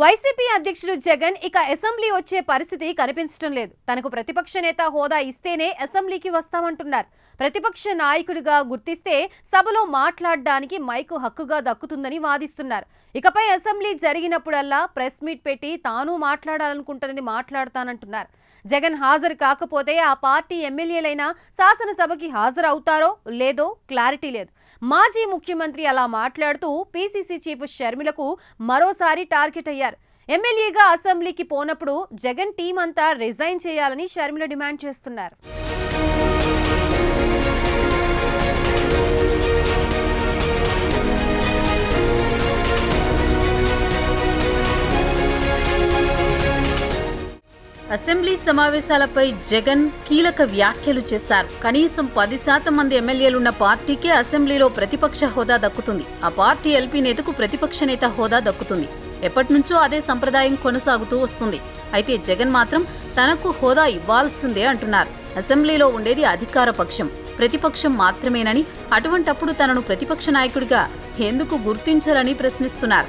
YCP అధ్యక్షుడు జగన్ ఇక assembly వచ్చే పరిస్థితి కనిపించడం లేదు. తనకు ప్రతిపక్ష నేత హోదా ఇస్తేనే అసెంబ్లీకి వస్తామంటున్నారు. ప్రతిపక్ష నాయకుడిగా గుర్తిస్తే సభలో మాట్లాడడానికి మైకు హక్కుగా దక్కుతుందని వాదిస్తున్నారు. ఇకపై అసెంబ్లీ జరిగినప్పుడల్లా ప్రెస్ మీట్ పెట్టి తాను మాట్లాడాలనుకుంటున్నది మాట్లాడతానంటున్నారు. జగన్ హాజరు కాకపోతే ఆ పార్టీ ఎమ్మెల్యేలైనా శాసనసభకి హాజరు అవుతారో లేదో క్లారిటీ లేదు. మాజీ ముఖ్యమంత్రి అలా మాట్లాడుతూ పీసీసీ చీఫ్ షర్మిలకు మరోసారి టార్గెట్ అయ్యారు. ఎమ్మెల్యేగా అసెంబ్లీకి పోనప్పుడు జగన్ టీం అంతా రిజైన్ చేయాలని షర్మిల డిమాండ్ చేస్తున్నారు. అసెంబ్లీ సమావేశాలపై జగన్ కీలక వ్యాఖ్యలు చేశారు. కనీసం పది శాతం మంది ఎమ్మెల్యేలున్న పార్టీకే అసెంబ్లీలో ప్రతిపక్ష హోదా దక్కుతుంది. ఆ పార్టీ ఎల్పీ నేతకు ప్రతిపక్ష నేత హోదా దక్కుతుంది. ఎప్పటినుంచో అదే సంప్రదాయం కొనసాగుతూ వస్తుంది. అయితే జగన్ మాత్రం తనకు హోదా ఇవ్వాల్సిందే అంటున్నారు. అసెంబ్లీలో ఉండేది అధికార పక్షం. ప్రతిపక్షం మాత్రమేనని అటువంటప్పుడు తనను ప్రతిపక్ష నాయకుడిగా ఎందుకు గుర్తించరని ప్రశ్నిస్తున్నారు.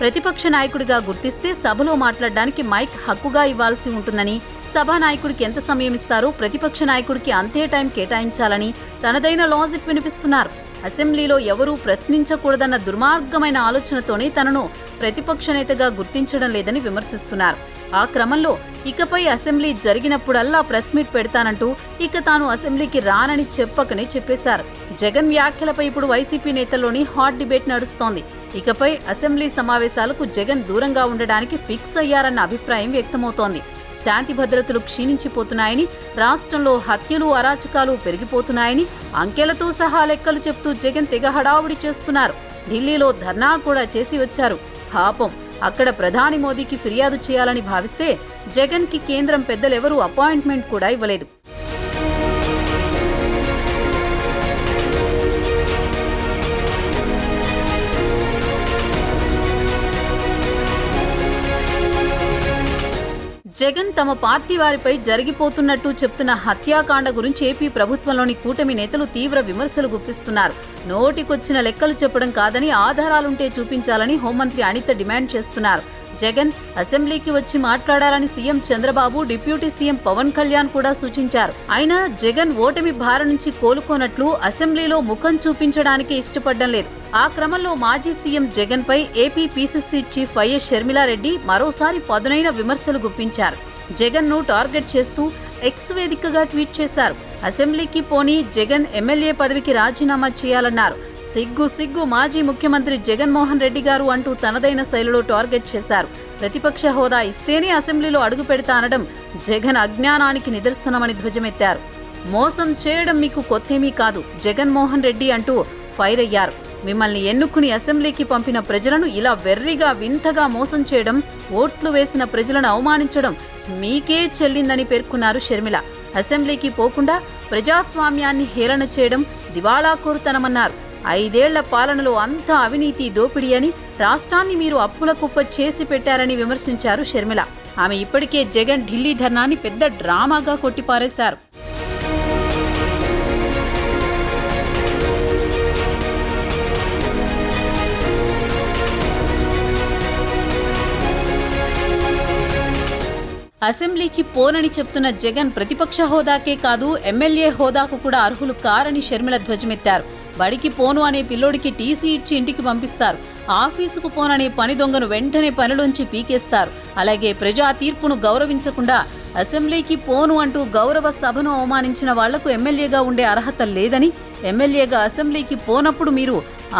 ప్రతిపక్ష నాయకుడిగా గుర్తిస్తే సభలో మాట్లాడడానికి మైక్ హక్కుగా ఇవ్వాల్సి ఉంటుందని సభానాయకుడికి ఎంత సమయం ఇస్తారో ప్రతిపక్ష నాయకుడికి అంతే టైం కేటాయించాలని తనదైన లాజిక్ వినిపిస్తున్నారు. అసెంబ్లీలో ఎవరూ ప్రశ్నించకూడదన్న దుర్మార్గమైన ఆలోచనతోనే తనను ప్రతిపక్ష నేతగా గుర్తించడం లేదని విమర్శిస్తున్నారు. ఆ క్రమంలో ఇకపై అసెంబ్లీ జరిగినప్పుడల్లా ప్రెస్ మీట్ పెడతానంటూ ఇక తాను అసెంబ్లీకి రానని చెప్పకనే చెప్పేశారు. జగన్ వ్యాఖ్యలపై ఇప్పుడు వైసీపీ నేతల్లోని హాట్ డిబేట్ నడుస్తోంది. ఇకపై అసెంబ్లీ సమావేశాలకు జగన్ దూరంగా ఉండడానికి ఫిక్స్ అయ్యారన్న అభిప్రాయం వ్యక్తమవుతోంది. శాంతి భద్రతలు క్షీణించిపోతున్నాయని రాష్ట్రంలో హత్యలు అరాచకాలు పెరిగిపోతున్నాయని అంకెలతో సహా లెక్కలు చెప్తూ జగన్ తెగ హడావుడి చేస్తున్నారు. ఢిల్లీలో ధర్నా కూడా చేసి వచ్చారు. పాపం అక్కడ ప్రధాని మోదీకి ఫిర్యాదు చేయాలని భావిస్తే జగన్కి కేంద్రం పెద్దలెవరూ అపాయింట్మెంట్ కూడా ఇవ్వలేదు. జగన్ తమ పార్టీ వారిపై జరిగిపోతున్నట్టు చెప్తున్న హత్యాకాండ గురించి ఏపీ ప్రభుత్వంలోని కూటమి నేతలు తీవ్ర విమర్శలు గుప్పిస్తున్నారు. నోటికొచ్చిన లెక్కలు చెప్పడం కాదని ఆధారాలుంటే చూపించాలని హోంమంత్రి అనిత డిమాండ్ చేస్తున్నారు. జగన్ అసెంబ్లీకి వచ్చి మాట్లాడాలని CM Chandrababu deputy CM Pawan Kalyan కూడా సూచించారు. అయినా జగన్ ఓటమి భార నుంచి కోలుకోనట్లు అసెంబ్లీలో ముఖం చూపించడానికి ఇష్టపడడం లేదు. ఆ క్రమంలో మాజీ సీఎం జగన్పై AP PCC chief YS Sharmila Reddy మరోసారి పదునైన విమర్శలు గుప్పించారు. జగన్ను టార్గెట్ చేస్తూ ఎక్స్ వేదికగా ట్వీట్ చేశారు. అసెంబ్లీకి పోని జగన్ ఎమ్మెల్యే పదవికి రాజీనామా చేయాలన్నారు. సిగ్గు సిగ్గు మాజీ ముఖ్యమంత్రి జగన్మోహన్ రెడ్డి గారు అంటూ తనదైన శైలిలో టార్గెట్ చేశారు. ప్రతిపక్ష హోదా ఇస్తేనే అసెంబ్లీలో అడుగు పెడతానడం జగన్ అజ్ఞానానికి నిదర్శనమని ధ్వజమెత్తారు. మోసం చేయడం మీకు కొత్తేమీ కాదు జగన్మోహన్ రెడ్డి అంటూ ఫైర్ అయ్యారు. మిమ్మల్ని ఎన్నుకుని అసెంబ్లీకి పంపిన ప్రజలను ఇలా వెర్రిగా వింతగా మోసం చేయడం ఓట్లు వేసిన ప్రజలను అవమానించడం మీకే చెల్లిందని పేర్కొన్నారు షర్మిల. అసెంబ్లీకి పోకుండా ప్రజాస్వామ్యాన్ని హేళన చేయడం దివాళాకోరుతనమన్నారు ఐదేళ్ళ పాలనలో అంతా అవినీతి దోపిడీ అని రాష్ట్రాన్ని మీరు అప్పుల కుప్ప చేసి పెట్టారని విమర్శించారు షర్మిల. ఆమె ఇప్పటికే జగన్ ఢిల్లీ ధర్నాన్ని పెద్ద డ్రామాగా కొట్టిపారేశారు. అసెంబ్లీకి పోనని చెప్తున్న జగన్ ప్రతిపక్ష హోదాకే కాదు ఎమ్మెల్యే హోదాకు కూడా అర్హులు కారని షర్మిల ధ్వజమెత్తారు. బడికి పోను అనే పిల్లోడికి టీసీ ఇచ్చి ఇంటికి పంపిస్తారు. ఆఫీసుకు పోననే పని దొంగను వెంటనే పనిలోంచి పీకేస్తారు. అలాగే ప్రజా తీర్పును గౌరవించకుండా అసెంబ్లీకి పోను అంటూ గౌరవ సభను అవమానించిన వాళ్ళకు ఎమ్మెల్యేగా ఉండే అర్హత లేదని ఎమ్మెల్యేగా అసెంబ్లీకి పోనప్పుడు మీరు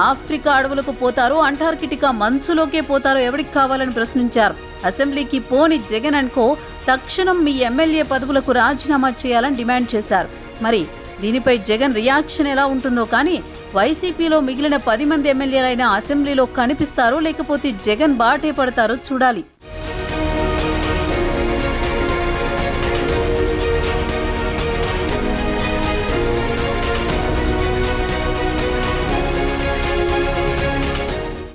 ఆఫ్రికా అడవులకు పోతారో అంటార్కిటికా మంచులోకే పోతారో ఎవరికి కావాలని ప్రశ్నించారు. అసెంబ్లీకి పోని జగన్ అనుకో తక్షణం మీ ఎమ్మెల్యే పదవులకు రాజీనామా చేయాలని డిమాండ్ చేశారు. మరి దీనిపై జగన్ రియాక్షన్ ఎలా ఉంటుందో కానీ వైసీపీలో మిగిలిన పది మంది ఎమ్మెల్యేలైన అసెంబ్లీలో కనిపిస్తారో లేకపోతే జగన్ బాటే పడతారో చూడాలి.